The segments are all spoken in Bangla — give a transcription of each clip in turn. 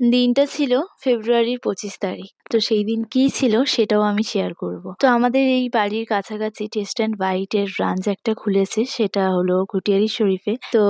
দিনটা ছিল ফেব্রুয়ারির পঁচিশ তারিখ। তো সেই দিন কী ছিল সেটাও আমি শেয়ার করব। তো আমাদের এই বাড়ির কাছাকাছি টেস্ট অ্যান্ড বাইটের ব্রাঞ্চ একটা খুলেছে, সেটা হলো কুটিয়ারি শরীফে। তো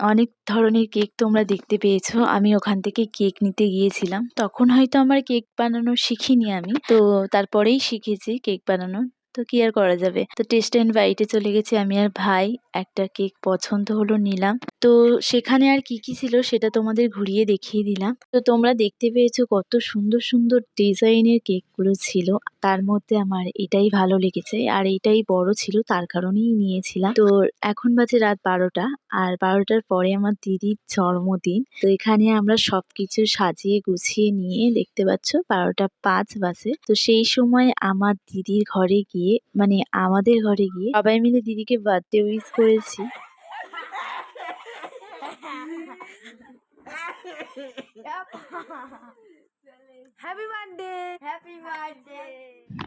অনেক ধরনের কেক তোমরা দেখতে পেয়েছ, আমি ওখান থেকে কেক নিতে গিয়েছিলাম। তখন হয়তো আমার কেক বানানো শিখিনি আমি, তো তারপরেই শিখেছি কেক বানানো। তো কি আর করা যাবে? তো টেস্ট অ্যান্ড বাইটে চলে গেছি আমি আর ভাই। একটা কেক পছন্দ হলো নিলাম। তো সেখানে আর কি কি ছিল সেটা তোমাদের ঘুরিয়ে দেখিয়ে দিলাম। তো তোমরা দেখতে পেয়েছ কত সুন্দর সুন্দর ডিজাইনের কেকগুলো ছিল। তার মধ্যে আমার এটাই ভালো লেগেছে। আর এটাই বড় ছিল, তার কারণেই নিয়েছিলাম। তো এখন বাজে রাত বারোটা। আর বারোটার পরে আমার দিদির জন্মদিন। তো এখানে আমরা সবকিছু সাজিয়ে গুছিয়ে নিয়ে দেখতে পাচ্ছ বারোটা পাঁচ বাজে। তো সেই সময় আমার দিদির ঘরে গিয়ে মানে আমাদের ঘরে গিয়ে সবাই মিলে দিদিকে বার্থডে উইশ করেছি। হ্যাপি বার্থডে হ্যাপি বার্থডে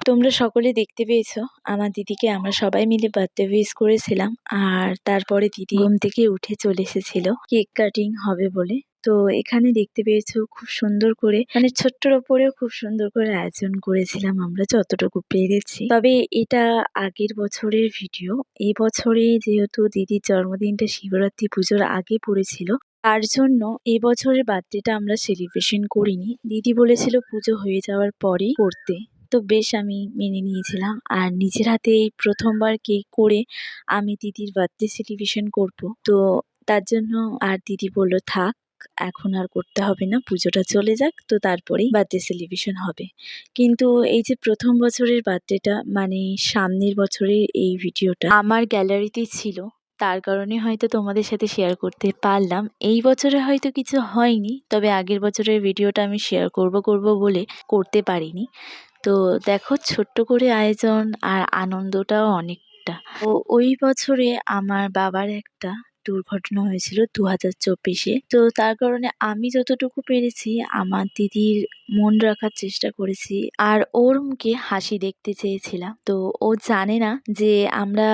তোমরা সকলে দেখতে পেয়েছ আমার দিদিকে আমরা সবাই মিলে বার্থডে উইশ করেছিলাম আর তারপরে দিদি ঘুম থেকে উঠে চলে এসেছিল। কেক কাটিং হবে বলে। তো এখানে দেখতে পেয়েছ খুব সুন্দর করে মানে ছোট্টর ওপরেও খুব সুন্দর করে আয়োজন করেছিলাম আমরা যতটুকু পেরেছি। তবে এটা আগের বছরের ভিডিও। এই বছরে যেহেতু দিদির জন্মদিনটা শিবরাত্রি পুজোর আগে পড়েছিল, তার জন্য এবছরের বার্থডেটা আমরা সেলিব্রেশন করিনি। দিদি বলেছিল পুজো হয়ে যাওয়ার পরেই করতে। তো বেশ আমি মেনে নিয়েছিলাম। আর নিজের হাতে এই প্রথমবার কেক করে আমি দিদির বার্থডে সেলিব্রেশন করব। তো তার জন্য আর দিদি বলল, থাক। এখন আর করতে হবে না, পুজোটা চলে যাক, তো তারপরেই বার্থডে সেলিব্রেশন হবে। কিন্তু এই যে প্রথম বছরের বার্থডেটা মানে সামনের বছরের এই ভিডিওটা আমার গ্যালারিতে ছিল, তার কারণে হয়তো তোমাদের সাথে শেয়ার করতে পারলাম। এই বছরে হয়তো কিছু হয়নি, তবে আগের বছরের ভিডিওটা আমি শেয়ার করব করব বলে করতে পারিনি। তো দেখো, ছোট্ট করে আয়োজন আর আনন্দটাও অনেকটা। ও ওই বছরে আমার বাবার একটা দুর্ঘটনা হয়েছিল দু হাজার চব্বিশে। তো তার কারণে আমি যতটুকু পেরেছি, আমার দিদির মন রাখার চেষ্টা করেছি আর ওর মুখে হাসি দেখতে চেয়েছিলাম। তো ও জানে না যে আমরা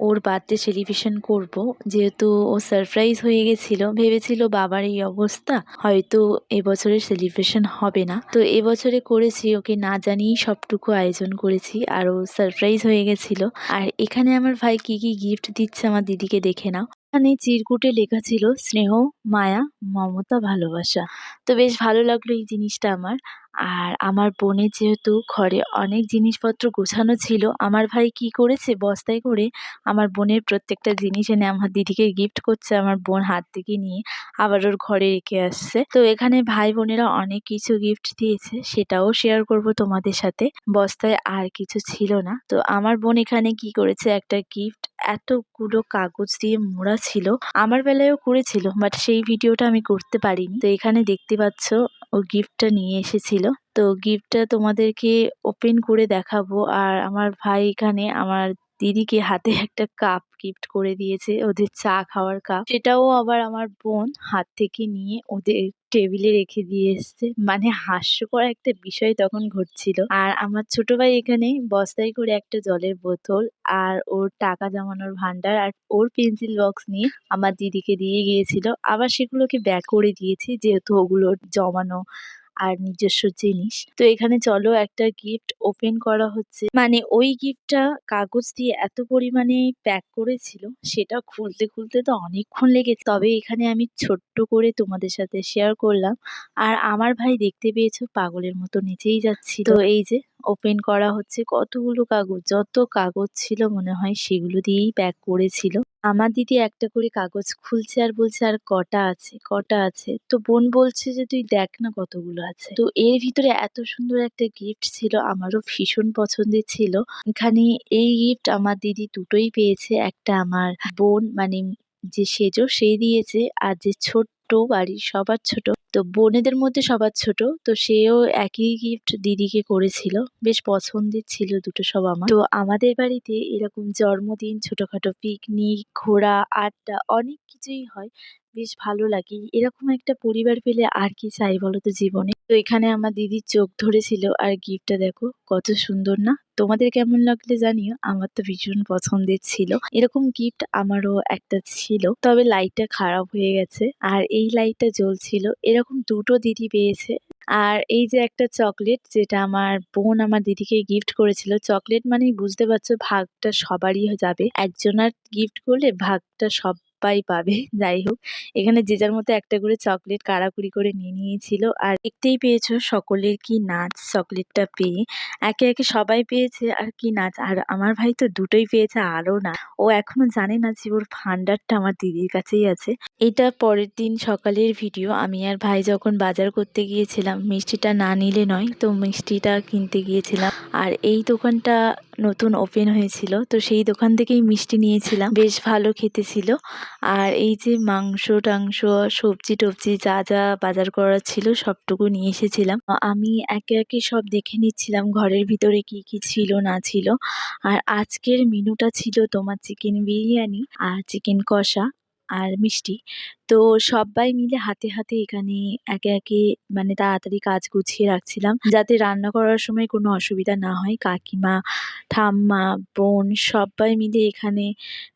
ওর বার্থডে সেলিব্রেশন করব। যেহেতু ও সারপ্রাইজ হয়ে গেছিল, ভেবেছিল বাবার এই অবস্থা, হয়তো এবছরে সেলিব্রেশন হবে না। তো এবছরে করেছি, ওকে না জানিয়েই সবটুকু আয়োজন করেছি আর ও সারপ্রাইজ হয়ে গেছিল। আর এখানে আমার ভাই কি কি গিফট দিচ্ছে আমার দিদিকে দেখে নাও। এখানে চিরকুটে লেখা ছিল, স্নেহ, মায়া, মমতা, ভালোবাসা। তো বেশ ভালো লাগল এই জিনিসটা আমার। আর আমার বোনের যেহেতু ঘরে অনেক জিনিসপত্র গোছানো ছিল, আমার ভাই কি করেছে, বস্তায় করে আমার বোনের প্রত্যেকটা জিনিস এনে আমার দিদিকে গিফট করছে, আমার বোন হাত থেকে নিয়ে আবার ওর ঘরে রেখে আসছে। তো এখানে ভাই বোনেরা অনেক কিছু গিফট দিয়েছে, সেটাও শেয়ার করব তোমাদের সাথে। বস্তায় আর কিছু ছিল না। তো আমার বোন এখানে কি করেছে, একটা গিফট এতগুলো কাগজ দিয়ে মোড়া ছিল, আমার বেলায়ও করেছিল বাট সেই ভিডিওটা আমি করতে পারিনি। তো এখানে দেখতে পাচ্ছ, ও গিফটটা নিয়ে এসেছিল। তো গিফটটা তোমাদেরকে ওপেন করে দেখাবো, আর আমার ভাই এখানে আমার দিদিকে হাতে একটা কাপ গিফট করে দিয়েছে, ওদের চা খাওয়ার কাপ সেটাও আবার আমার বোন হাত থেকে নিয়ে ওদের টেবিলে রেখে দিয়ে এসছে। মানে হাস্যকর একটা বিষয় তখন ঘটছিল। আর আমার ছোট ভাই এখানে বস্তায় করে একটা জলের বোতল আর ওর টাকা জমানোর ভান্ডার আর ওর পেন্সিল বক্স নিয়ে আমার দিদিকে দিয়ে গিয়েছিল। আবার সেগুলোকে ব্যাক করে দিয়েছি, যেহেতু ওগুলো জমানো আর নিজস্ব জিনিস। তো এখানে চলো একটা গিফট ওপেন করা হচ্ছে। মানে ওই গিফটটা কাগজ দিয়ে এত পরিমাণে প্যাক করেছিল, সেটা খুলতে খুলতে তো অনেকক্ষণ লেগে তবে এখানে আমি ছোট্ট করে তোমাদের সাথে শেয়ার করলাম। আর আমার ভাই দেখতে পেয়েছ, পাগলের মতো নিচেই যাচ্ছি তো এই যে ওপেন করা হচ্ছে কতগুলো কাগজ, যত কাগজ ছিল মনে হয় সেগুলো দিয়েই প্যাক করেছিল। আমার দিদি একটা করে কাগজ খুলছে আর বলছে, আর কটা আছে? কটা আছে? তো বোন বলছে যে, তুই দেখ না কতগুলো আছে। তো এর ভিতরে এত সুন্দর একটা গিফট ছিল, আমারও ভীষণ পছন্দের ছিল। এখানে এই গিফট আমার দিদি দুটোই পেয়েছে। একটা আমার বোন মানে যে সেজো সে দিয়েছে আর যে ছোট্ট বাড়ির সবার ছোট, তো বোনেদের মধ্যে সবার ছোট, তো সেও একই গিফট দিদিকে করেছিল। বেশ পছন্দের ছিল দুটো সব আমার। তো আমাদের বাড়িতে এরকম জন্মদিন, ছোটখাটো পিকনিক ঘোরা, আড্ডা অনেক কিছুই হয়। বেশ ভালো লাগে। এরকম একটা পরিবার পেলে আর কি চাই বলো তো জীবনে? তো এখানে আমার দিদির চোখ ধরেছিল আর গিফটটা দেখো, কত সুন্দর না? তোমাদের কেমন লাগলে জানিও, আমার তো ভীষণ পছন্দের ছিল। এরকম গিফট আমারও একটা ছিল, তবে লাইটটা খারাপ হয়ে গেছে আর এই লাইটটা জ্বলছিল। এরকম দুটো দিদি পেয়েছে আর এই যে একটা চকলেট যেটা আমার বোন আমার দিদিকে গিফট করেছিল চকলেট মানেই বুঝতে পারছ ভাগটা সবারই যাবে। একজনার গিফট করলে ভাগটা সবাই পাবে, যাই হোক। এখানে যে যার মতো একটা করে চকলেট কাড়াকুড়ি করে নিয়ে নিয়েছিল। আর দেখতেই পেয়েছ সকলের কি নাচ চকলেটটা পেয়ে। একে একে সবাই পেয়েছে আর কি নাচ। আর আমার ভাই তো দুটোই পেয়েছে, আরও না। ও এখনও জানে না যে ওর ফান্ডারটা আমার দিদির কাছেই আছে। এটা পরের দিন সকালের ভিডিও। আমি আর ভাই যখন বাজার করতে গিয়েছিলাম, মিষ্টিটা না নিলে নয়, তো মিষ্টিটা কিনতে গিয়েছিলাম। আর এই দোকানটা নতুন ওপেন হয়েছিল, তো সেই দোকান থেকেই মিষ্টি নিয়েছিলাম। বেশ ভালো খেতে ছিল। আর এই যে মাংস, টাংস, সবজি টবজি যা যা বাজার করার ছিল সবটুকু নিয়ে এসেছিলাম। আমি একে একে সব দেখে নিচ্ছিলাম ঘরের ভিতরে কি কি ছিল, না ছিল। আর আজকের মেনুটা ছিল তোমার চিকেন বিরিয়ানি আর চিকেন কষা। আর মিষ্টি। তো সবাই মিলে হাতে হাতে এখানে একে একে মানে তাড়াতাড়ি কাজ গুছিয়ে রাখছিলাম যাতে রান্না করার সময় কোনো অসুবিধা না হয়। কাকিমা, ঠাম্মা, বোন সবাই মিলে এখানে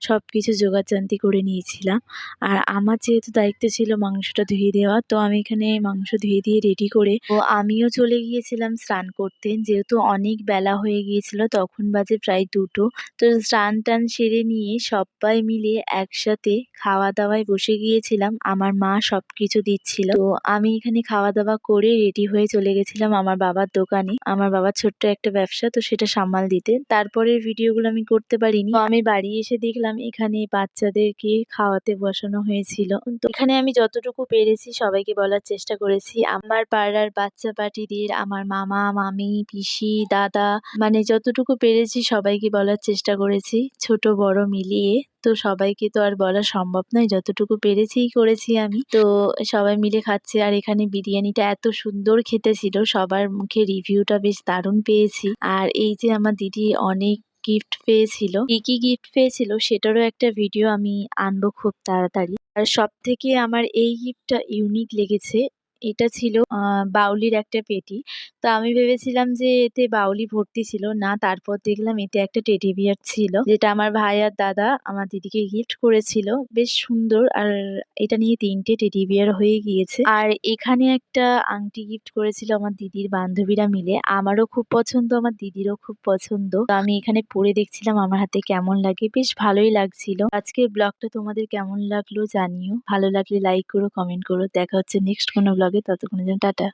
সব কিছু জোগাড়যন্ত্রী করে নিয়েছিলাম। আর আমার যেহেতু দায়িত্ব ছিল মাংসটা ধুয়ে দেওয়া, তো আমি এখানে মাংস ধুয়ে দিয়ে রেডি করে তো আমিও চলে গিয়েছিলাম স্নান করতে। যেহেতু অনেক বেলা হয়ে গিয়েছিল, তখন বাজে প্রায় দুটো। তো স্নান টান সেরে নিয়ে সবাই মিলে একসাথে খাওয়া দাওয়ায় বসে গিয়েছিলাম। আমার মা সব কিছু দিচ্ছিল। তো আমি এখানে খাওয়া দাওয়া করে রেডি হয়ে চলে গেছিলাম আমার বাবার দোকানে। আমার বাবার ছোট্ট একটা ব্যবসা, তো সেটা সামাল দিতে। তারপরের ভিডিওগুলো আমি করতে পারিনি। তো আমি বাড়ি এসে দেখলাম এখানে বাচ্চাদেরকে খাওয়াতে বসানো হয়েছিল। তো এখানে আমি যতটুকু পেরেছি সবাইকে বলার চেষ্টা করেছি। আমার পাড়ার বাচ্চা পার্টিদের আমার মামা, মামি, পিসি, দাদা মানে যতটুকু পেরেছি সবাইকে বলার চেষ্টা করেছি। ছোট, বড় মিলিয়ে। তো সবাইকে তো আর বলা সম্ভব নয়। যতটুকু পেরেছিই করেছি আমি। তো সবাই মিলে খাচ্ছে আর এখানে বিরিয়ানিটা এত সুন্দর খেতে ছিল সবার মুখে রিভিউটা বেশ দারুণ পেয়েছি। আর এই যে আমার দিদি অনেক গিফট পেয়েছিল। কি কি গিফট পেয়েছিল সেটারও একটা ভিডিও আমি আনব খুব তাড়াতাড়ি। আর সব থেকে আমার এই গিফটটা ইউনিক লেগেছে। এটা ছিল বাউলির একটা পেটি। তো আমি ভেবেছিলাম যে এতে বাউলি ভর্তি ছিল, না তারপর দেখলাম এতে একটা টেডি বিয়ার ছিল, যেটা আমার ভাই আর দাদা আমার দিদিকে গিফট করেছিল। বেশ সুন্দর আর এটা নিয়ে তিনটে টেডি বিয়ার হয়ে গিয়েছে। আর এখানে একটা আংটি গিফট করেছিল আমার দিদির বান্ধবীরা মিলে। আমারও খুব পছন্দ, আমার দিদিরও খুব পছন্দ। তো আমি এখানে পরে দেখছিলাম আমার হাতে কেমন লাগে, বেশ ভালোই লাগছিল। আজকের ব্লগটা তোমাদের কেমন লাগল জানিও। ভালো লাগলে লাইক করো কমেন্ট করো। দেখা হচ্ছে নেক্সট কোনো ব্লগে ততক্ষণের জন্য টাটা।